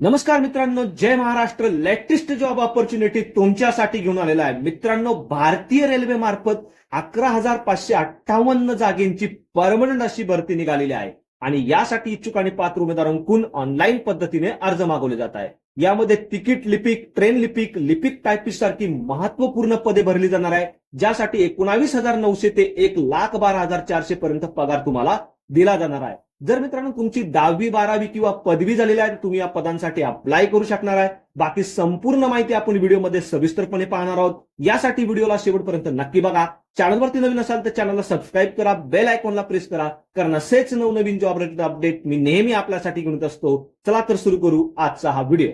नमस्कार मित्रांनो जय महाराष्ट्र. लेटेस्ट जॉब ऑपॉर्च्युनिटी तुमच्यासाठी घेऊन आलेला आहे. मित्रांनो भारतीय रेल्वे मार्फत अकरा हजार पाचशे अठ्ठावन्न जागेंची परमनंट अशी भरती निघालेली आहे. आणि यासाठी इच्छुक आणि पात्र उमेदवारांकडून ऑनलाईन पद्धतीने अर्ज मागवले जात आहे. यामध्ये तिकीट लिपिक ट्रेन लिपिक लिपिक टायपिस्ट सारखी महत्त्वपूर्ण पदे भरली जाणार आहे ज्यासाठी एकोणावीस हजार नऊशे ते एक लाख बारा हजार चारशे पर्यंत पगार तुम्हाला दिला जाणार आहे. जर मित्रांनो तुमची दहावी बारावी किंवा पदवी झालेली आहे तर तुम्ही या पदांसाठी अप्लाय करू शकणार आहे. बाकी संपूर्ण माहिती आपण व्हिडिओमध्ये सविस्तरपणे पाहणार आहोत. यासाठी व्हिडिओला शेवटपर्यंत नक्की बघा. चॅनलवरती नवीन असाल तर चॅनलला सबस्क्राईब करा बेल आयकॉनला प्रेस करा कारण असेच नवनवीन जॉब रिलेटेड अपडेट मी नेहमी आपल्यासाठी घेऊन असतो. चला तर सुरू करू आजचा हा व्हिडिओ.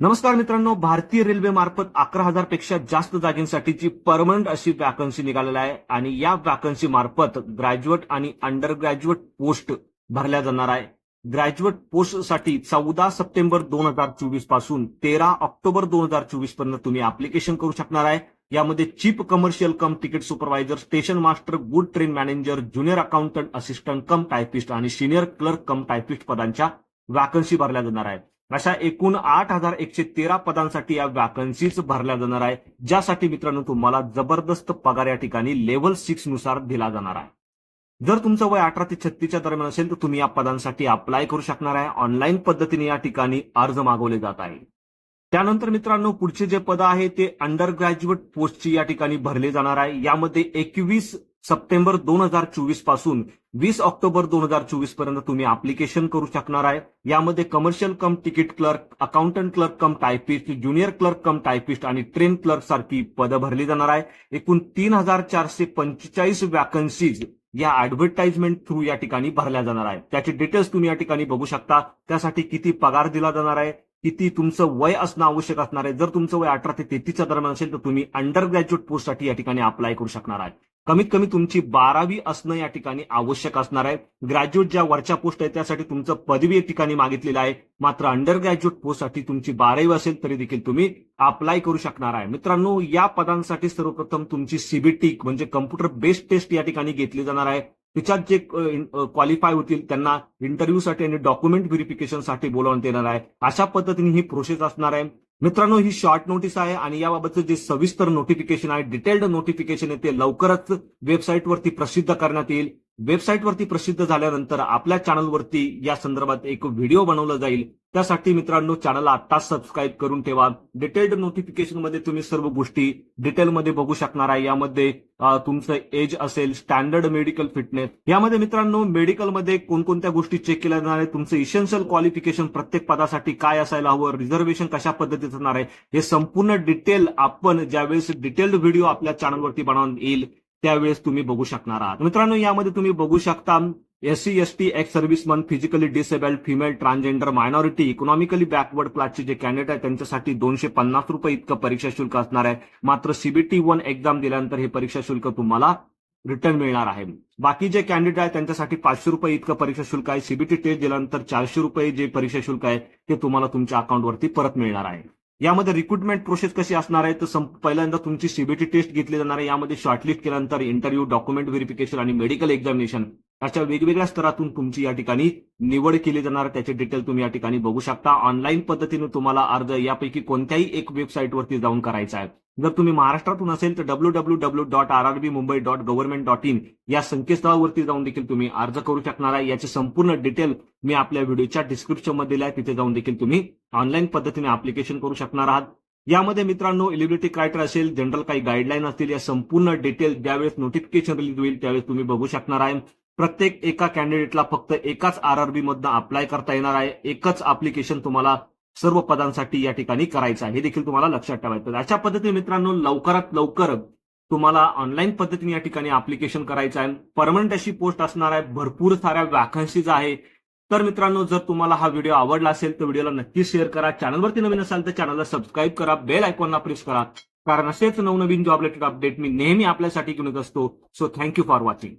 नमस्कार मित्रांनो भारतीय रेल्वे मार्फत अकरा हजारपेक्षा जास्त जागेंसाठीची परमनंट अशी वॅकन्सी निघालेली आहे. आणि या वॅकन्सी मार्फत ग्रॅज्युएट आणि अंडर ग्रॅज्युएट पोस्ट भरल्या जाणार आहे. ग्रॅज्युएट पोस्टसाठी चौदा सप्टेंबर दोन हजार चोवीसपासून तेरा ऑक्टोबर दोन हजार चोवीसपर्यंत तुम्ही अप्लिकेशन करू शकणार आहे. यामध्ये chief commercial cum ticket supervisor station master good train manager junior accountant assistant cum typist आणि सिनियर क्लर्क कम टायपिस्ट पदांच्या वॅकन्सी भरल्या जाणार आहेत. अशा एकूण आठ हजार एकशे तेरा पदांसाठी या वॅकन्सीज भरल्या जाणार आहे ज्यासाठी मित्रांनो तुम्हाला जबरदस्त पगार या ठिकाणी लेव्हल सिक्सनुसार दिला जाणार आहे. जर तुमचं वय अठरा ते छत्तीसच्या दरम्यान असेल तर तुम्ही या पदांसाठी अप्लाय करू शकणार आहे. ऑनलाईन पद्धतीने या ठिकाणी अर्ज मागवले जात आहे त्यानंतर मित्रांनो पुढचे जे पद आहे ते अंडर ग्रॅज्युएट पोस्टची या ठिकाणी भरले जाणार आहे. यामध्ये एकवीस सप्टेंबर दोन हजार चोवीसपासून वीस ऑक्टोबर दोन हजार चोवीसपर्यंत तुम्ही अप्लिकेशन करू शकणार आहे. यामध्ये commercial cum ticket clerk accountant clerk cum typist junior clerk cum typist आणि ट्रेन क्लर्क सारखी पदं भरली जाणार आहे. एकूण तीन हजार चारशे पंचेचाळीस वॅकन्सीज या ऍडव्हर्टाइजमेंट थ्रू या ठिकाणी भरल्या जाणार आहे त्याचे डिटेल्स तुम्ही या ठिकाणी बघू शकता. त्यासाठी किती पगार दिला जाणार आहे किती तुमचं वय असणं आवश्यक असणार आहे. जर तुमचं वय अठरा ते तेहतीसच्या दरम्यान असेल तर तुम्ही अंडर ग्रॅज्युएट पोस्टसाठी या ठिकाणी अप्लाय करू शकणार आहे. कमीत कमी तुमची बारावी असणं या ठिकाणी आवश्यक असणार आहे. ग्रॅज्युएट ज्या वरच्या पोस्ट आहे त्यासाठी तुमचं पदवी या ठिकाणी मागितलेलं आहे. मात्र अंडर ग्रॅज्युएट पोस्टसाठी तुमची बारावी असेल तरी देखील तुम्ही अप्लाय करू शकणार आहे. मित्रांनो या पदांसाठी सर्वप्रथम तुमची सीबीटी म्हणजे कम्प्युटर बेस्ड टेस्ट या ठिकाणी घेतली जाणार आहे. तिच्यात जे क्वालिफाय होतील त्यांना इंटरव्ह्यूसाठी आणि डॉक्युमेंट व्हेरिफिकेशनसाठी बोलावण्यात येणार आहे. अशा पद्धतीने ही प्रोसेस असणार आहे. मित्रांनो ही शॉर्ट नोटीस आहे आणि याबाबतचं जे सविस्तर नोटिफिकेशन आहे डिटेल्ड नोटिफिकेशन आहे ते लवकरच वेबसाईटवरती प्रसिद्ध करण्यात येईल. वेबसाईटवरती प्रसिद्ध झाल्यानंतर आपल्या चॅनलवरती या संदर्भात एक व्हिडिओ बनवला जाईल. त्यासाठी मित्रांनो चॅनलला आत्ताच सबस्क्राईब करून ठेवा. डिटेल्ड नोटिफिकेशनमध्ये तुम्ही सर्व गोष्टी डिटेलमध्ये बघू शकणार आहे. यामध्ये तुमचं एज असेल स्टँडर्ड मेडिकल फिटनेस यामध्ये मित्रांनो मेडिकलमध्ये कोणकोणत्या गोष्टी चेक केल्या जाणार आहे तुमचं इसेन्शियल क्वालिफिकेशन प्रत्येक पदासाठी काय असायला हवं? रिझर्वेशन कशा पद्धतीचं असणार आहे? हे संपूर्ण डिटेल आपण ज्यावेळेस डिटेल्ड व्हिडिओ आपल्या चॅनलवरती बनवून येईल त्यावेळेस तुम्ही बघू शकणार आहात. मित्रांनो यामध्ये तुम्ही बघू शकता SC ST ex serviceman physically disabled female transgender minority economically backward क्लासचे जे कॅन्डिडेट आहेत त्यांच्यासाठी दोनशे पन्नास रुपये इतकं परीक्षा शुल्क असणार आहे. मात्र सीबीटी वन एक्झाम दिल्यानंतर हे परीक्षा शुल्क तुम्हाला रिटर्न मिळणार आहे. बाकी जे कॅन्डिडेट आहेत त्यांच्यासाठी पाचशे रुपये इतकं परीक्षा शुल्क आहे. सीबीटी टेस्ट दिल्यानंतर चारशे रुपये जे परीक्षा शुल्क आहे ते तुम्हाला तुमच्या अकाउंटवरती परत मिळणार आहे. यामध्ये रिक्रुटमेंट प्रोसेस कशी असणार आहे? तर पहिल्यांदा तुमची सीबीटी टेस्ट घेतली जाणार आहे. यामध्ये शॉर्टलिस्ट केल्यानंतर इंटरव्ह्यू डॉक्युमेंट व्हेरिफिकेशन आणि मेडिकल एक्झामिनेशन अशा वेगवेगळ्या स्तरातून तुमची या ठिकाणी निवड केली जाणार आहे. त्याचे डिटेल तुम्ही या ठिकाणी बघू शकता. ऑनलाईन पद्धतीने तुम्हाला अर्ज यापैकी कोणत्याही एक वेबसाईटवरती जाऊन करायचा आहे. जर तुम्ही महाराष्ट्रातून असेल तर W W W dot R R B Mumbai dot government dot in या संकेतस्थळावरती जाऊन देखील तुम्ही अर्ज करू शकणार आहे. याचे संपूर्ण डिटेल मी आपल्या व्हिडिओच्या डिस्क्रिप्शनमध्ये आहे. तिथे जाऊन देखील तुम्ही ऑनलाईन पद्धतीने अप्लिकेशन करू शकणार आहात. यामध्ये मित्रांनो इलिबिलिटी क्रायटेरिया असेल जनरल काही गाईडलाईन असतील या संपूर्ण डिटेल ज्यावेळेस नोटिफिकेशन रिलीज होईल त्यावेळेस तुम्ही बघू शकणार आहे. प्रत्येक एका कॅन्डिडेटला फक्त एकाच आर आर बी मधनं अप्लाय करता येणार आहे. एकच अप्लिकेशन तुम्हाला सर्व पदांसाठी या ठिकाणी करायचं आहे. हे देखील तुम्हाला लक्षात ठेवायचं अशा पद्धतीने मित्रांनो लवकरात लवकर तुम्हाला ऑनलाईन पद्धतीने या ठिकाणी अप्लिकेशन करायचं आहे. परमनंट अशी पोस्ट असणार आहे. भरपूर साऱ्या वॅकन्सीज आहे. तर मित्रांनो जर तुम्हाला हा व्हिडिओ आवडला असेल तर व्हिडिओला नक्की शेअर करा. चॅनलवरती नवीन असाल तर चॅनलला सबस्क्राईब करा. बेल आयकॉनला प्रेस करा. कारण असेच नवनवीन जॉब रिलेटेड अपडेट मी नेहमी आपल्यासाठी घेऊन येत असतो. So thank you for watching